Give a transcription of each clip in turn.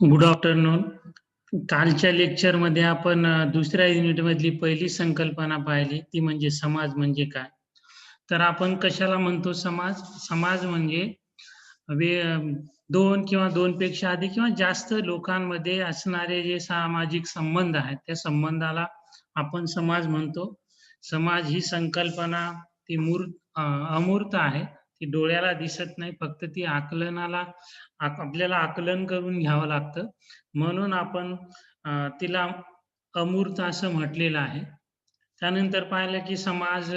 Good afternoon कालच्या लेक्चरमध्ये आपण दुसऱ्या युनिट मधली पहिली संकल्पना पाहिली. ती म्हणजे समाज म्हणजे काय? तर आपण कशाला म्हणतो समाज? समाज म्हणजे वे- दोन किंवा दोन पेक्षा अधिक किंवा जास्त लोकांमध्ये असणारे जे सामाजिक संबंध आहेत त्या संबंधाला आपण समाज म्हणतो. समाज ही संकल्पना ती मूर्त अमूर्त आहे. ती डोळ्याला दिसत नाही फक्त ती आकलनाला आपल्याला आकलन करून घ्यावं लागतं. म्हणून आपण तिला अमूर्त असं म्हटलेलं आहे. त्यानंतर पाहिलं की समाज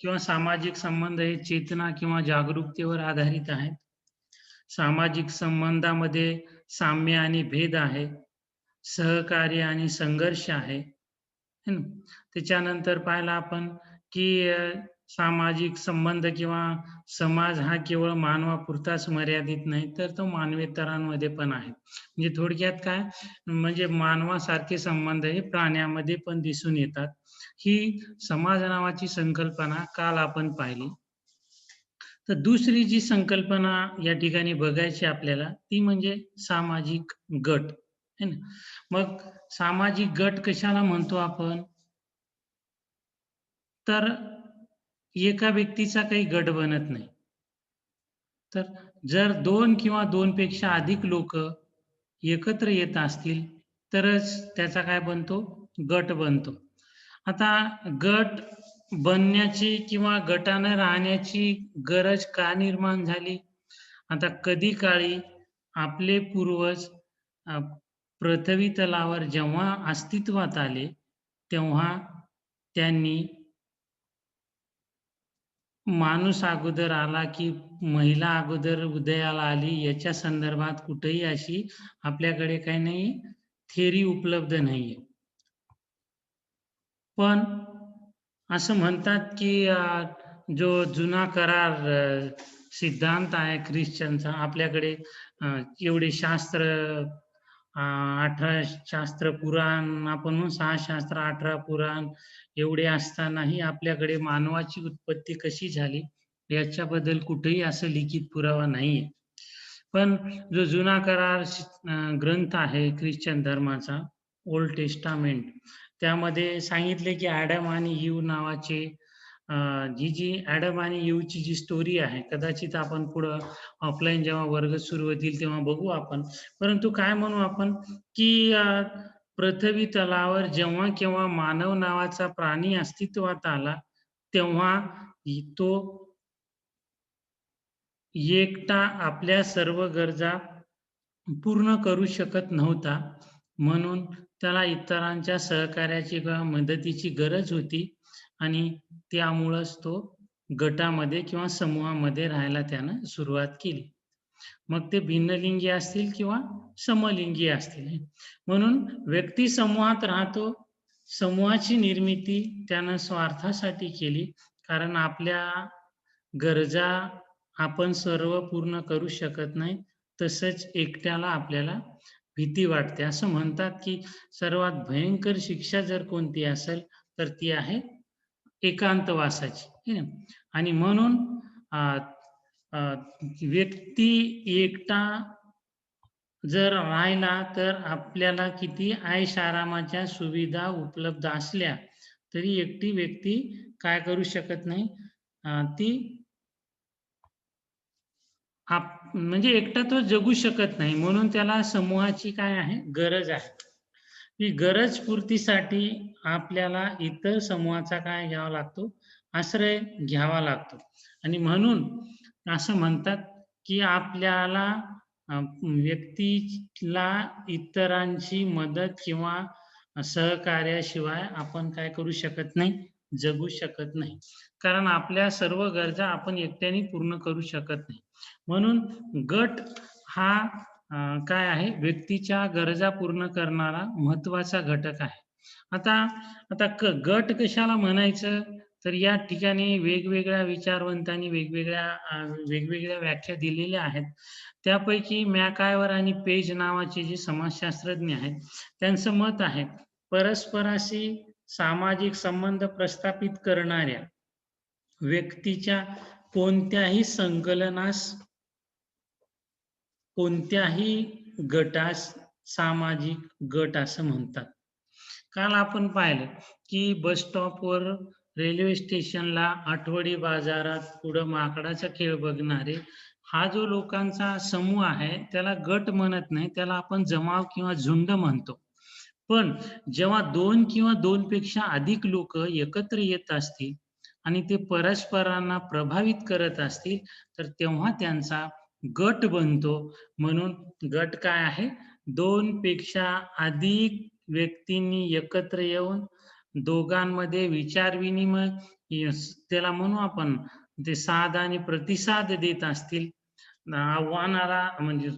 किंवा सामाजिक संबंध हे चेतना किंवा जागरूकतेवर आधारित आहेत. सामाजिक संबंधामध्ये साम्य आणि भेद आहे. सहकार्य आणि संघर्ष आहे. त्याच्यानंतर पाहिलं आपण की सामाजिक संबंध किंवा समाज हा केवळ मानवापुरताच मर्यादित नाही तर तो मानवेतरांमध्ये पण आहे. म्हणजे थोडक्यात काय? म्हणजे मानवासारखे संबंध हे प्राण्यामध्ये पण दिसून येतात. ही समाज नावाची संकल्पना काल आपण पाहिली. तर दुसरी जी संकल्पना या ठिकाणी बघायची आपल्याला ती म्हणजे सामाजिक गट. है ना? मग सामाजिक गट कशाला म्हणतो आपण? तर एका व्यक्तीचा काही गट बनत नाही. तर जर दोन किंवा दोनपेक्षा अधिक लोक एकत्र येत असतील तरच त्याचा काय बनतो? गट बनतो. आता गट बनण्याची किंवा गटानं राहण्याची गरज का निर्माण झाली? आता कधी काळी आपले पूर्वज पृथ्वी तलावर जेव्हा अस्तित्वात आले तेव्हा त्यांनी माणूस अगोदर आला की महिला अगोदर उदयाला आली याच्या संदर्भात कुठेही अशी आपल्याकडे काही नाही थेरी उपलब्ध नाहीये. पण असं म्हणतात की जो जुना करार सिद्धांत आहे ख्रिश्चनचा आपल्याकडे एवढे शास्त्र अठरा शास्त्र पुराण आपण म्हणून सहा शास्त्र अठरा पुराण एवढे असतानाही आपल्याकडे मानवाची उत्पत्ती कशी झाली याच्याबद्दल कुठेही असं लिखित पुरावा नाहीये. पण जो जुना करार ग्रंथ आहे ख्रिश्चन धर्माचा ओल्ड टेस्टामेंट त्यामध्ये सांगितले की ऍडम आणि यू नावाचे जी जी ऍडम आणि ची जी स्टोरी आहे कदाचित आपण पुढं ऑफलाईन जेव्हा वर्ग सुरू होतील तेव्हा बघू आपण. परंतु काय म्हणू आपण की पृथ्वी तलावर जेव्हा केव्हा मानव नावाचा प्राणी अस्तित्वात आला तेव्हा तो एकटा आपल्या सर्व गरजा पूर्ण करू शकत नव्हता. म्हणून त्याला इतरांच्या सहकार्याची किंवा मदतीची गरज होती. आणि त्यामुळंच तो गटामध्ये किंवा समूहामध्ये राहायला त्यानं सुरुवात केली. मग ते भिन्नलिंगी असतील किंवा समलिंगी असतील. म्हणून व्यक्ती समूहात राहतो समूहाची निर्मिती त्यानं स्वार्थासाठी केली. कारण आपल्या गरजा आपण सर्व पूर्ण करू शकत नाही तसंच एकट्याला आपल्याला भीती वाटते. असं म्हणतात की सर्वात भयंकर शिक्षा जर कोणती असेल तर ती आहे एकांतवासाची आणि म्हणून व्यक्ती एकटा जर राहिला तर आपल्याला किती ऐश आरामाच्या सुविधा उपलब्ध असल्या तरी एकटी व्यक्ती काय करू शकत नाही? ती आप म्हणजे एकटा तो जगू शकत नाही. म्हणून त्याला समूहाची काय आहे? गरज आहे. की गरज पूर्तीसाठी आपल्याला इतर समूहाचा काय घ्यावा लागतो? आश्रय घ्यावा लागतो. आणि म्हणून असं म्हणतात की आपल्याला व्यक्तीला इतरांची मदत किंवा सहकार्याशिवाय आपण काय करू शकत नाही? जगू शकत नाही. कारण आपल्या सर्व गरजा आपण एकट्याने पूर्ण करू शकत नाही. म्हणून गट हा काय आहे? व्यक्तीच्या गरजा पूर्ण करणारा महत्त्वाचा घटक आहे. आता आता क- गट कशाला म्हणायचं? तर या ठिकाणी वेगवेगळ्या विचारवंतांनी वेगवेगळ्या वेगवेगळ्या व्याख्या दिलेल्या आहेत. त्यापैकी मॅकायवर आणि पेज नावाचे जे समाजशास्त्रज्ञ आहेत त्यांचं मत आहे परस्पराशी सामाजिक संबंध प्रस्थापित करणाऱ्या व्यक्तीच्या कोणत्याही संकलनास कोणत्याही गटास सामाजिक गट असं म्हणतात. काल आपण पाहिलं की बस स्टॉपवर रेल्वे स्टेशनला आठवडी बाजारात पुढं माकडाचा खेळ बघणारे हा जो लोकांचा समूह आहे त्याला गट म्हणत नाही त्याला आपण जमाव किंवा झुंड म्हणतो. पण जेव्हा दोन किंवा दोन पेक्षा अधिक लोक एकत्र येत असतील आणि ते परस्परांना प्रभावित करत असतील तर तेव्हा त्यांचा गट बनतो. म्हणून गट काय आहे? दोन पेक्षा अधिक व्यक्तींनी एकत्र येऊन दोघांमध्ये विचार विनिमय त्याला म्हणू आपण ते साध आणि प्रतिसाद देत असतील. आव्हानाला म्हणजे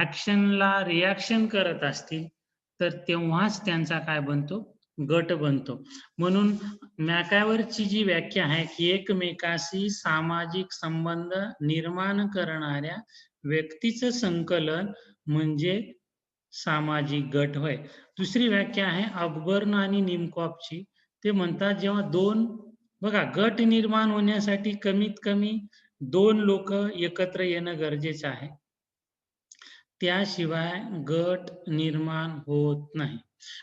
ऍक्शनला रिॲक्शन करत असतील तर तेव्हाच त्यांचा काय बनतो? गट बनतो. म्हणून मॅकावरची जी व्याख्या आहे की एकमेकाशी सामाजिक संबंध निर्माण करणाऱ्या व्यक्तीचं संकलन म्हणजे सामाजिक गट होय. दुसरी व्याख्या आहे अकबर्न आणि निमकॉपची ते म्हणतात जेव्हा दोन बघा गट निर्माण होण्यासाठी कमीत कमी दोन लोक एकत्र येणं गरजेचं आहे. त्याशिवाय गट निर्माण होत नाही.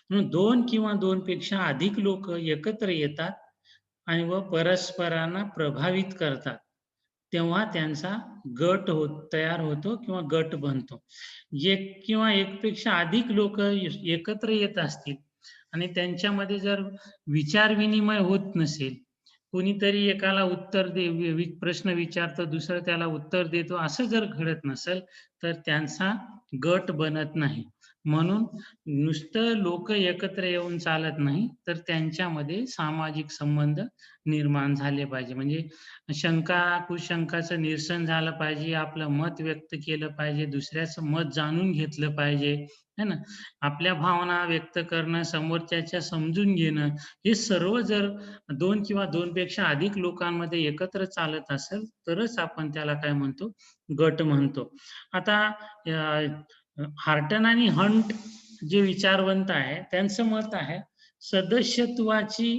म्हणून दोन किंवा दोनपेक्षा अधिक लोक एकत्र येतात आणि व परस्परांना प्रभावित करतात. तेव्हा त्यांचा गट होत तयार होतो किंवा गट बनतो. एक किंवा एकपेक्षा अधिक लोक एकत्र येत असतील आणि त्यांच्यामध्ये जर विचार विनिमय होत नसेल कुणीतरी एकाला उत्तर दे प्रश्न विचारतो दुसरं त्याला उत्तर देतो. असं जर घडत नसेल तर त्यांचा गट बनत नाही. म्हणून नुसतं लोक एकत्र येऊन चालत नाही तर त्यांच्यामध्ये सामाजिक संबंध निर्माण झाले पाहिजे. म्हणजे शंका कुशंकाचं निरसन झालं पाहिजे आपलं मत व्यक्त केलं पाहिजे दुसऱ्याचं मत जाणून घेतलं पाहिजे है ना? आपल्या भावना व्यक्त करणं समोरच्याच्या समजून घेणं हे सर्व जर दोन किंवा दोनपेक्षा अधिक लोकांमध्ये एकत्र चालत असेल तरच आपण त्याला काय म्हणतो? गट म्हणतो. आता हार्टन आणि हंट जे विचारवंत आहे त्यांचं मत आहे सदस्यत्वाची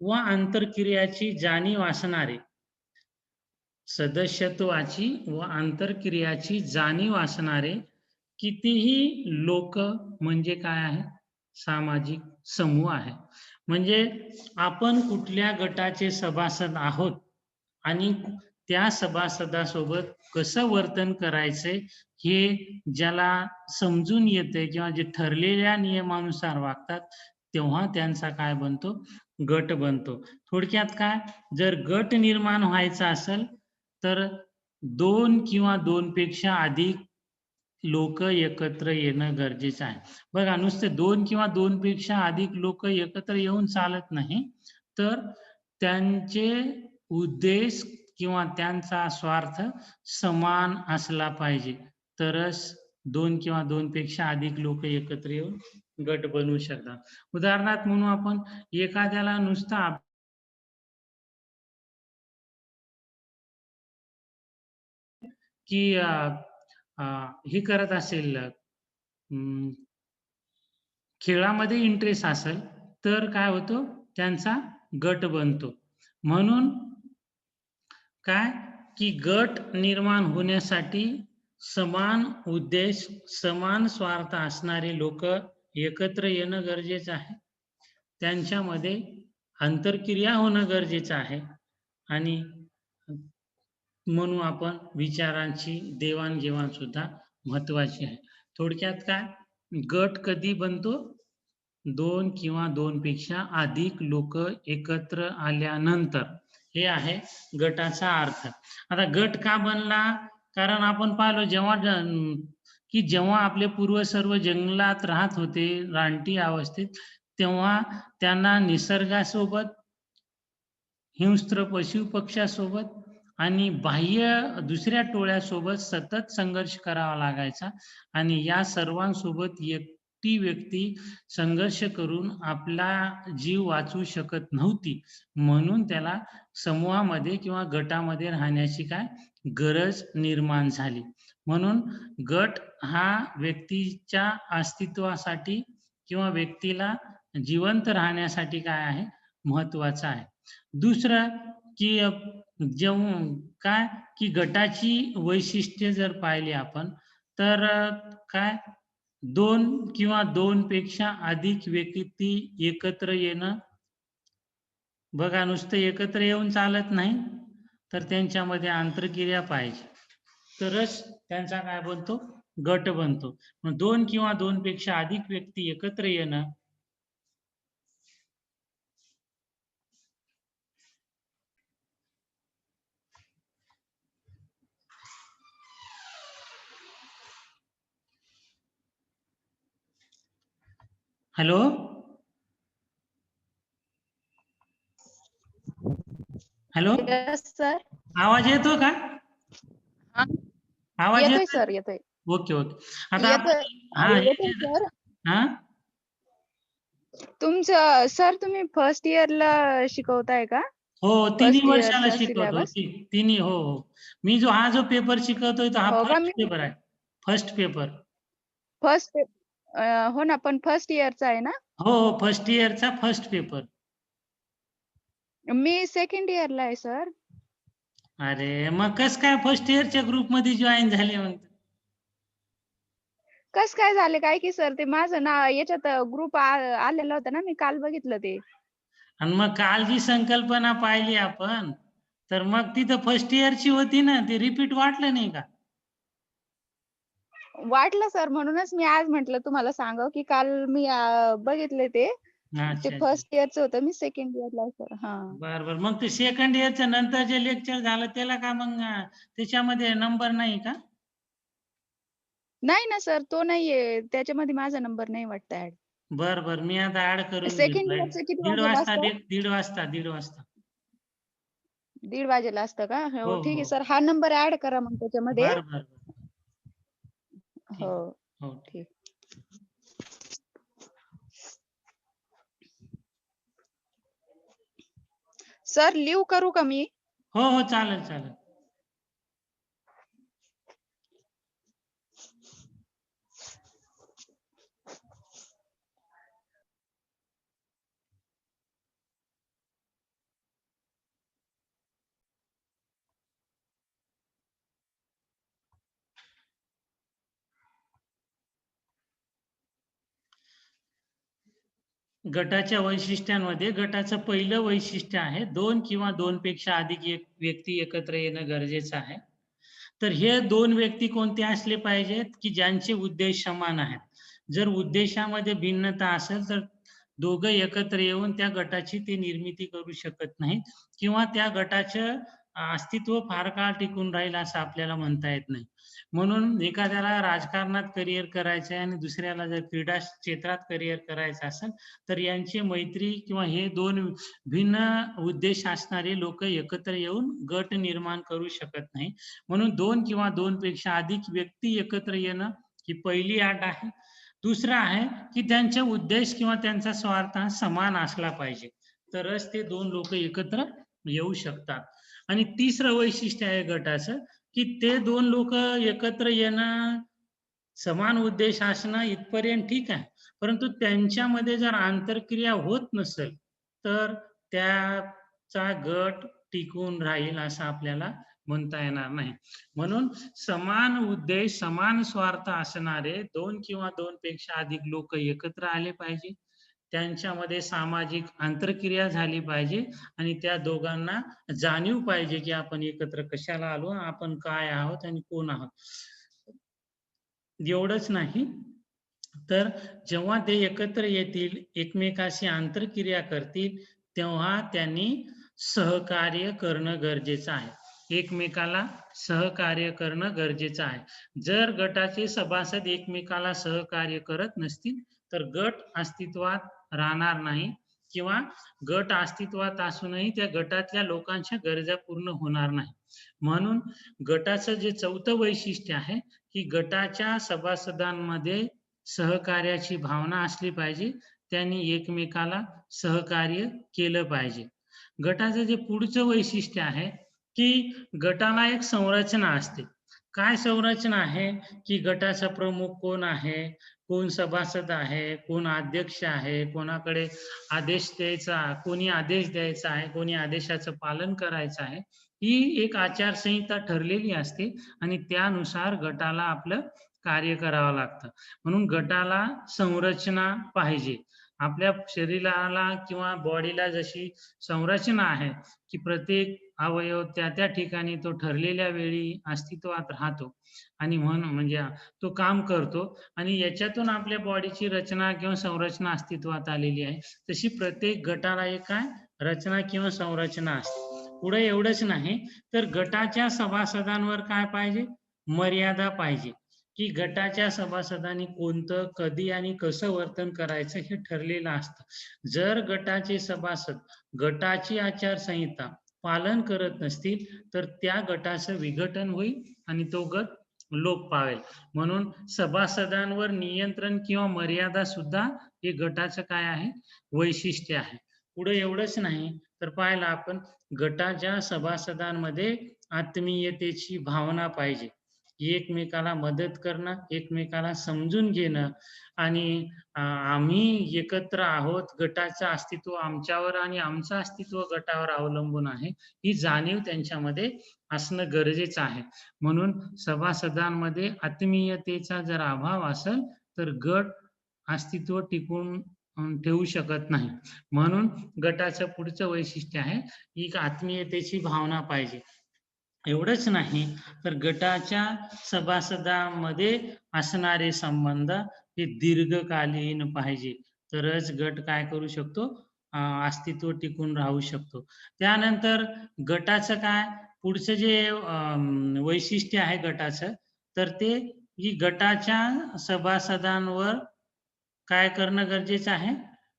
व आंतरक्रियाची जाणीव असणारे. सदस्यत्वाची व आंतरक्रियाची जाणीव असणारे कितीही लोक म्हणजे काय आहे? सामाजिक समूह आहे. म्हणजे आपण कुठल्या गटाचे सभासद आहोत आणि त्या सभासदासोबत कसं वर्तन करायचंय हे ज्याला समजून येते किंवा जे ठरलेल्या नियमानुसार वागतात तेव्हा त्यांचा काय बनतो? गट बनतो. थोडक्यात काय? जर गट निर्माण व्हायचा असेल तर दोन किंवा दोन पेक्षा अधिक लोक एकत्र येणं गरजेचं आहे. बघा नुसते दोन किंवा दोन पेक्षा अधिक लोक एकत्र येऊन चालत नाही तर त्यांचे उद्देश किंवा त्यांचा स्वार्थ समान असला पाहिजे. तरच दोन किंवा दोन पेक्षा अधिक लोक एकत्र येऊन गट बनवू शकतात. उदाहरणार्थ म्हणून आपण एखाद्याला नुसता की हे करत असेल अं, खेळामध्ये इंटरेस्ट असेल तर काय होतो? त्यांचा गट बनतो. म्हणून काय? की गट निर्माण होण्यासाठी समान उद्देश समान स्वार्थ असणारे लोक एकत्र येणं गरजेचं आहे. त्यांच्यामध्ये आंतरक्रिया होणं गरजेचं आहे. आणि म्हणून आपण विचारांची देवाणघेवाण सुद्धा महत्वाची आहे. थोडक्यात काय? गट कधी बनतो? दोन किंवा दोनपेक्षा अधिक लोक एकत्र आल्यानंतर. हे आहे गटाचा अर्थ. आता गट का बनला? कारण आपण पाहिलो जेव्हा की जेव्हा आपले पूर्व सर्व जंगलात राहत होते रानटी अवस्थेत तेव्हा त्यांना निसर्गासोबत हिंस्त्र पशु पक्षासोबत आणि बाह्य दुसऱ्या टोळ्यासोबत सतत संघर्ष करावा लागायचा आणि या सर्वांसोबत ती व्यक्ती संघर्ष करून आपला जीव वाचवू शकत नव्हती. म्हणून त्याला समूहामध्ये किंवा गटामध्ये राहण्याची काय गरज निर्माण झाली. म्हणून गट हा व्यक्तीच्या अस्तित्वासाठी किंवा व्यक्तीला जिवंत राहण्यासाठी काय आहे? महत्त्वाचा आहे. दुसरं की अ, जेव्हा काय की गटाची वैशिष्ट्ये जर पाहिली आपण तर काय दोन किंवा दोन पेक्षा अधिक व्यक्ती एकत्र येणं बघा नुसतं एकत्र येऊन चालत नाही तर त्यांच्यामध्ये आंतरक्रिया पाहिजे. तरच त्यांचा काय बनतो? गट बनतो. दोन किंवा दोन पेक्षा अधिक व्यक्ती एकत्र येणं हॅलो? हॅलो? sir. आवाज येतो का? हा. आवाज येतोय येतो सर येतोय. Okay okay. आता येतोय. हा येतोय. सर. हा? तुमचं सर तुम्ही फर्स्ट इयरला शिकवताय का? हो तिन्ही वर्षाला शिकवतो syllabus? ति- तिन्ही हो हो. मी जो हा जो पेपर शिकवतोय तो हा हो का? फर्स्ट मी- पेपर आहे. फर्स्ट पेपर फर्स्ट हो ना पण फर्स्ट इयरचा आहे ना? हो हो फर्स्ट इयरचा फर्स्ट पेपर मी सेकंड इयरला आहे सर अरे मग कस काय फर्स्ट इयरच्या ग्रुपमध्ये जॉईन झाले मग? कस काय झाले? काय की सर ते माझं ना याच्यात ग्रुप आलेला होता ना मी काल बघितलं ते. आणि मग काल जी संकल्पना पाहिली आपण तर मग तिथं फर्स्ट इयरची होती ना ती रिपीट वाटलं नाही का? वाटलं सर म्हणूनच मी आज म्हंटल तुम्हाला सांगाव की काल मी अं, बघितले ते. ते अच्छा. फर्स्ट इयरचं होतं मी सेकंड इयरला आहे सर हा. बर बर. मग ते सेकंड इयरच्या नंतर जे लेक्चर झालं त्याला का मग अं, त्याच्यामध्ये नंबर नाही का? नाही ना सर तो नाहीये. त्याच्यामध्ये माझा नंबर नाही वाटत ऍड बर बर. मी आता ऍड करून सेकंड. इयरचं किती दीड वाजेला वाजता असतं दीड दीड वाजता दीड वाजता. दीड वाजेला असतं का? हो, हो ठीक हो. आहे सर हा नंबर ऍड करा मग त्याच्यामध्ये. बर बर बर. हो हो। ठीक। सर लीव करू का मी? हो हो चालेल चालेल। गटाच्या वैशिष्ट्यांमध्ये गटाचं पहिलं वैशिष्ट्य आहे दोन किंवा दोन पेक्षा अधिक एक व्यक्ती एकत्र येणं गरजेचं आहे. तर हे दोन व्यक्ती कोणते असले पाहिजेत की ज्यांचे उद्देश समान आहेत? जर उद्देशामध्ये भिन्नता असेल तर दोघं एकत्र येऊन त्या गटाची ते निर्मिती करू शकत नाहीत किंवा त्या गटाचं अस्तित्व फार काळ टिकून राहील असं आपल्याला म्हणता येत नाही. म्हणून एखाद्याला राजकारणात करिअर करायचं आहे आणि दुसऱ्याला जर क्रीडा क्षेत्रात करिअर करायचं असेल तर यांची मैत्री किंवा हे दोन भिन्न उद्देश असणारे लोक एकत्र येऊन गट निर्माण करू शकत नाही. म्हणून दोन किंवा दोन पेक्षा अधिक व्यक्ती एकत्र येणं ही पहिली अट आहे. दुसरं आहे की त्यांचे उद्देश किंवा त्यांचा स्वार्थ हा समान असला पाहिजे. तरच ते दोन लोक एकत्र येऊ शकतात. आणि तिसरं वैशिष्ट्य आहे गटाचं की ते दोन लोक एकत्र येणं समान उद्देश असणं इथपर्यंत ठीक आहे. परंतु त्यांच्यामध्ये जर आंतरक्रिया होत नसेल तर त्याचा गट टिकून राहील असं आपल्याला म्हणता येणार नाही. म्हणून समान उद्देश समान स्वार्थ असणारे दोन किंवा दोन पेक्षा अधिक लोक एकत्र आले पाहिजे. त्यांच्यामध्ये सामाजिक आंतरक्रिया झाली पाहिजे आणि त्या दोघांना जाणीव पाहिजे की आपण एकत्र कशाला आलो आपण काय आहोत आणि कोण आहोत. एवढंच नाही. तर जेव्हा ते एकत्र येतील एकमेकाशी आंतरक्रिया करतील तेव्हा त्यांनी सहकार्य करणं गरजेचं आहे. एकमेकाला सहकार्य करणं गरजेचं आहे. जर गटाचे सभासद एकमेकाला सहकार्य करत नसतील तर गट अस्तित्वात राहणार नाही किंवा गट अस्तित्वात असूनही त्या गटातल्या लोकांच्या गरजा पूर्ण होणार नाही. म्हणून गटाचं जे चौथं वैशिष्ट्य आहे की गटाच्या सभासदांमध्ये सहकार्याची भावना असली पाहिजे त्यांनी एकमेकाला सहकार्य केलं पाहिजे. गटाचं जे पुढचं वैशिष्ट्य आहे की गटाला एक संरचना असते. काय संरचना आहे? की गटाचा प्रमुख कोण आहे? कोण सभासद आहे? कोण अध्यक्ष आहे? कोणाकडे आदेश द्यायचा कोणी आदेश द्यायचा आहे? कोणी आदेशाचं पालन करायचं आहे? ही एक आचारसंहिता ठरलेली असते आणि त्यानुसार गटाला आपलं कार्य करावं लागतं. म्हणून गटाला संरचना पाहिजे. आपल्या शरीराला किंवा बॉडीला जशी संरचना आहे की प्रत्येक अवयव त्या त्या ठिकाणी तो ठरलेल्या वेळी अस्तित्वात राहतो. आणि म्हणून म्हणजे तो काम करतो. आणि याच्यातून आपल्या बॉडीची रचना किंवा संरचना अस्तित्वात आलेली आहे. तशी प्रत्येक गटाला एक काय? रचना किंवा संरचना असते. पुढे एवढंच नाही तर गटाच्या सभासदांवर काय पाहिजे? मर्यादा पाहिजे. की गटाच्या सभासदांनी कोणतं कधी आणि कसं वर्तन करायचं हे ठरलेलं असतं. जर गटाचे सभासद गटाची आचारसंहिता पालन करत नसतील तर त्या गटाचं विघटन होईल आणि तो गट लोप पावेल. म्हणून सभासदांवर नियंत्रण किंवा मर्यादा सुद्धा हे गटाचं काय आहे? वैशिष्ट्य आहे. पुढे एवढंच नाही तर पाहिलं आपण गटाच्या सभासदांमध्ये आत्मीयतेची भावना पाहिजे. एकमेकाला मदत करणं एकमेकाला समजून घेणं आणि आम्ही एकत्र आहोत गटाचं अस्तित्व आमच्यावर आणि आमचं अस्तित्व गटावर अवलंबून आहे ही जाणीव त्यांच्यामध्ये असणं गरजेचं आहे. म्हणून सभासदांमध्ये आत्मीयतेचा जर अभाव असेल तर गट अस्तित्व टिकून ठेवू शकत नाही. म्हणून गटाचं पुढचं वैशिष्ट्य आहे ही आत्मीयतेची भावना पाहिजे. एवढंच नाही तर गटाच्या सभासदांमध्ये असणारे संबंध हे दीर्घकालीन पाहिजे. तरच गट काय करू शकतो? अस्तित्व टिकून राहू शकतो. त्यानंतर गटाचं काय? पुढचं जे वैशिष्ट्य आहे गटाचं तर ते की गटाच्या सभासदांवर काय करणं गरजेचं आहे?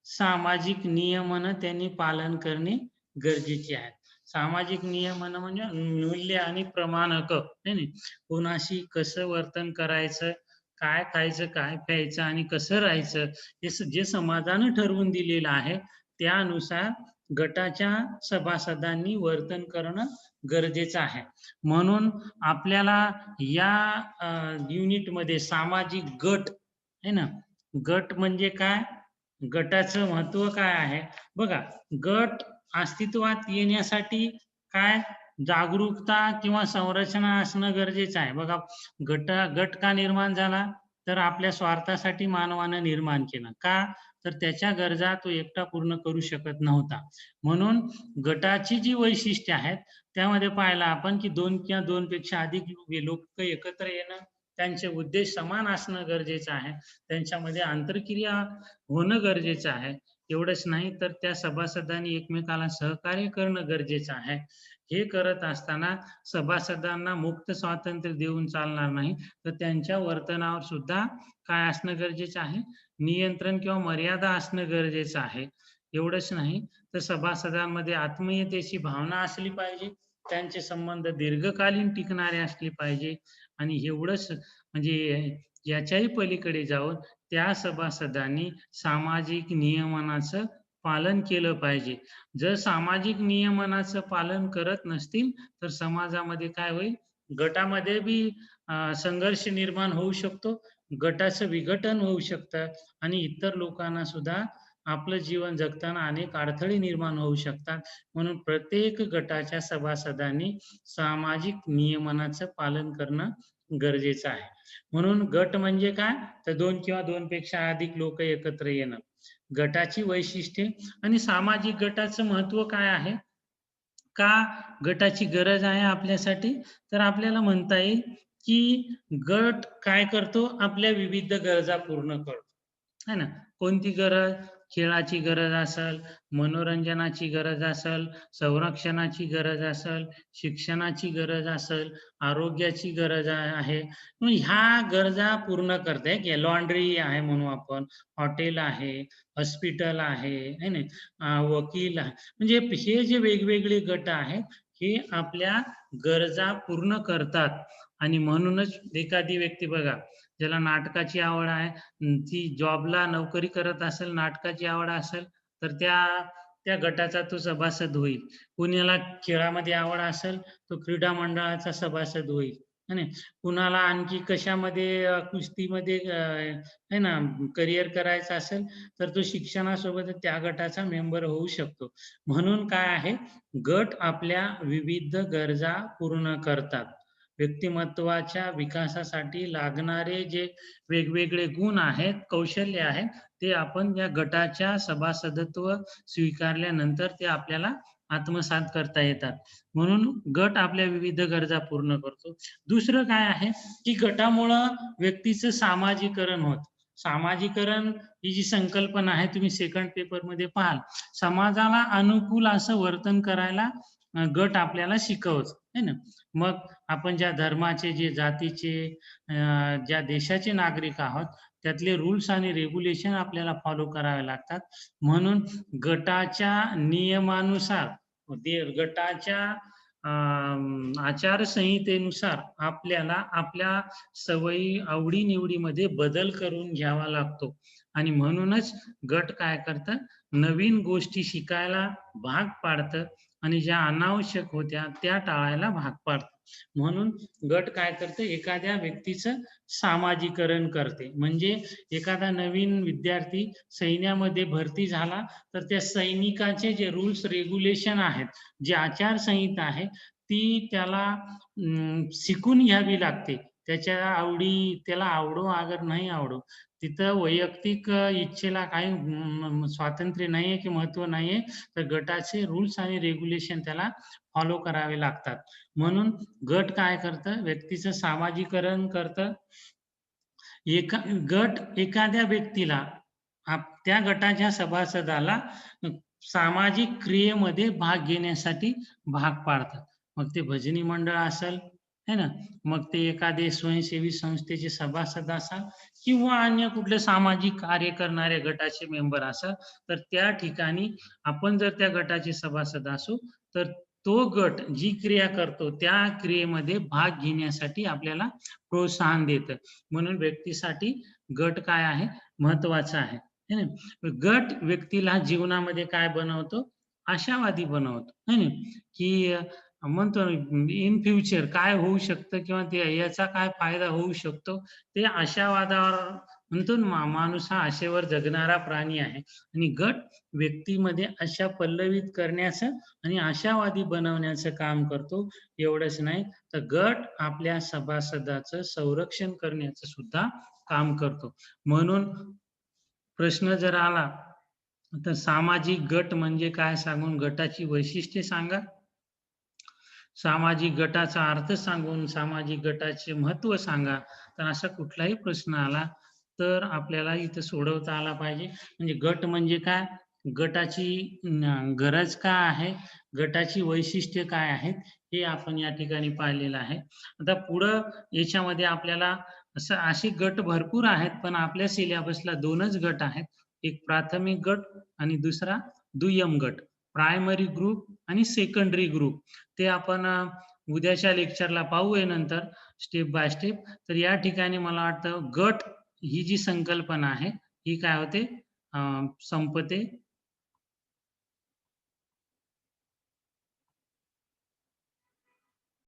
सामाजिक नियमन त्यांनी पालन करणे गरजेचे आहे. सामाजिक नियमन म्हणजे मूल्य आणि प्रमाणक है कोणाशी कसं वर्तन करायचं काय खायचं काय प्यायचं आणि कसं राहायचं हे जे समाजानं ठरवून दिलेलं आहे त्यानुसार गटाच्या सभासदांनी वर्तन करणं गरजेचं आहे. म्हणून आपल्याला या युनिटमध्ये सामाजिक गट है ना? गट म्हणजे काय? गटाचं महत्त्व काय आहे? बघा गट अस्तित्वात येण्यासाठी काय? जागरूकता किंवा संरचना असणं गरजेचं आहे. बघा गट गट का निर्माण झाला? तर आपल्या स्वार्थासाठी मानवानं निर्माण केलं. का? तर त्याच्या गरजा तो एकटा पूर्ण करू शकत नव्हता. म्हणून गटाची जी वैशिष्ट्ये आहेत त्यामध्ये पाहिलं आपण की दोन किंवा दोन पेक्षा अधिक लोक एकत्र येणं त्यांचे उद्देश समान असणं गरजेचं आहे. त्यांच्यामध्ये आंतरक्रिया होणं गरजेचं आहे. एवढंच नाही तर त्या सभासदांनी एकमेकाला सहकार्य करणं गरजेचं आहे. हे करत असताना सभासदांना मुक्त स्वातंत्र्य देऊन चालणार नाही तर त्यांच्या वर्तनावर सुद्धा काय असणं गरजेचं आहे? नियंत्रण किंवा मर्यादा असणं गरजेचं आहे. एवढंच नाही तर सभासदांमध्ये आत्मीयतेची भावना असली पाहिजे. त्यांचे संबंध दीर्घकालीन टिकणारे असले पाहिजे. आणि एवढंच म्हणजे याच्याही पलीकडे जाऊन त्या सभासदांनी सामाजिक नियमनाचं पालन केलं पाहिजे. जर सामाजिक नियमनाचं पालन करत नसतील तर समाजामध्ये काय होईल? गटामध्ये बी संघर्ष निर्माण होऊ शकतो. गटाचं विघटन होऊ शकतं. आणि इतर लोकांना सुद्धा आपलं जीवन जगताना अनेक अडथळे निर्माण होऊ शकतात. म्हणून प्रत्येक गटाच्या सभासदांनी सामाजिक नियमनाचं पालन करणं गरजेचं आहे. म्हणून गट म्हणजे काय? तर दोन किंवा दोन पेक्षा अधिक लोक एकत्र येणं. गटाची वैशिष्ट्ये आणि सामाजिक गटाचं महत्त्व काय आहे? का गटाची गरज आहे आपल्यासाठी? तर आपल्याला म्हणता येईल की गट काय करतो? आपल्या विविध गरजा पूर्ण करतो. है ना? कोणती गरज? खेळाची गरज असेल मनोरंजनाची गरज असेल संरक्षणाची गरज असेल शिक्षणाची गरज असेल आरोग्याची गरज आहे. ह्या गरजा पूर्ण करते. की लॉन्ड्री आहे म्हणू आपण. हॉटेल आहे हॉस्पिटल आहे है ना? वकील आहे. म्हणजे हे जे वेगवेगळे गट आहेत हे आपल्या गरजा पूर्ण करतात. आणि म्हणूनच एखादी व्यक्ती बघा ज्याला नाटकाची आवड आहे ती जॉबला नोकरी करत असेल नाटकाची आवड असेल तर त्या त्या गटाचा तो सभासद होईल. कुणाला खेळामध्ये आवड असेल तो क्रीडा मंडळाचा सभासद होईल. कुणाला आणखी कशामध्ये कुस्तीमध्ये है ना करिअर करायचं असेल तर तो शिक्षणासोबत त्या गटाचा मेंबर होऊ शकतो. म्हणून काय आहे? गट आपल्या विविध गरजा पूर्ण करतात. व्यक्तिमत्वाच्या विकासासाठी लागणारे जे वेगवेगळे गुण आहेत कौशल्य आहेत ते आपण या गटाच्या सभासदत्व स्वीकारल्यानंतर ते आपल्याला आत्मसात करता येतात. म्हणून गट आपल्या विविध गरजा पूर्ण करतो. दुसरं काय आहे की गटामुळं व्यक्तीचं सामाजिकरण होत. सामाजिकरण ही जी संकल्पना आहे तुम्ही सेकंड पेपरमध्ये पाहाल. समाजाला अनुकूल असं वर्तन करायला गट आपल्याला शिकवत. है ना? मग आपण ज्या धर्माचे जे जातीचे ज्या देशाचे नागरिक आहोत त्यातले रुल्स आणि रेग्युलेशन आपल्याला फॉलो करावे लागतात. म्हणून गटाच्या नियमानुसार गटाच्या आचारसंहितेनुसार आपल्याला आपल्या सवयी आवडीनिवडीमध्ये बदल करून घ्यावा लागतो. आणि म्हणूनच गट काय करतं नवीन गोष्टी शिकायला भाग पाडतं आणि ज्या अनावश्यक होत्या त्या टाळायला भाग पाडतं म्हणून गट काय करते? एखाद्या व्यक्तीचं सामाजिकरण करते. म्हणजे एखादा नवीन विद्यार्थी सैन्यामध्ये भरती झाला तर त्या सैनिकाचे जे रुल्स रेग्युलेशन आहेत जे आचारसंहिता आहे ती त्याला शिकून घ्यावी लागते. त्याच्या आवडी त्याला आवडो अगर नाही आवडो. तिथं वैयक्तिक इच्छेला काही स्वातंत्र्य नाहीये की महत्त्व नाहीये तर गटाचे रुल्स आणि रेग्युलेशन त्याला फॉलो करावे लागतात. म्हणून गट काय करतं? व्यक्तीचं सामाजिकरण करतं. एका गट एखाद्या व्यक्तीला त्या गटाच्या सभासदाला सामाजिक क्रियेमध्ये भाग घेण्यासाठी भाग पाडतात मग ते भजनी मंडळ असेल है ना? मग ते एखादे स्वयंसेवी संस्थेचे सभासद असाल किंवा अन्य कुठले सामाजिक कार्य करणाऱ्या गटाचे मेंबर असाल तर त्या ठिकाणी आपण जर त्या गटाचे सभासद असू तर तो गट जी क्रिया करतो त्या क्रियेमध्ये भाग घेण्यासाठी आपल्याला प्रोत्साहन देतं. म्हणून व्यक्तीसाठी गट काय आहे? महत्त्वाचा आहे. है ना? गट व्यक्तीला जीवनामध्ये काय बनवतो? आशावादी बनवतो. है ना? की म्हणतो इन फ्युचर काय होऊ शकतं किंवा ते याचा काय फायदा होऊ शकतो? ते आशावादावर म्हणतो मा- माणूस हा आशेवर जगणारा प्राणी आहे आणि गट व्यक्तीमध्ये आशा पल्लवित करण्याचं आणि आशावादी बनवण्याचं काम करतो. एवढंच नाही तर गट आपल्या सभासदाचं संरक्षण करण्याचं सुद्धा काम करतो. म्हणून प्रश्न जर आला तर सामाजिक गट म्हणजे काय? सांगून गटाची वैशिष्ट्ये सांगा. सामाजिक गटाचा अर्थ सांगून सामाजिक गटाचे महत्त्व सांगा. तर असा कुठलाही प्रश्न आला तर आपल्याला इथं सोडवता आला पाहिजे. म्हणजे गट म्हणजे काय? गटाची गरज काय आहे? गटाची वैशिष्ट्ये काय आहेत? हे आपण या ठिकाणी पाहिलेलं आहे. आता पुढं याच्यामध्ये आपल्याला असं असे गट भरपूर आहेत पण आपल्या सिलेबसला दोनच गट आहेत. एक प्राथमिक गट आणि दुसरा दुय्यम गट. प्रायमरी ग्रुप आणि सेकंडरी ग्रुप ते आपण उद्याच्या लेक्चरला पाहूया नंतर स्टेप बाय स्टेप तर या ठिकाणी मला वाटतं गट ही जी संकल्पना आहे ही काय होते? संपते.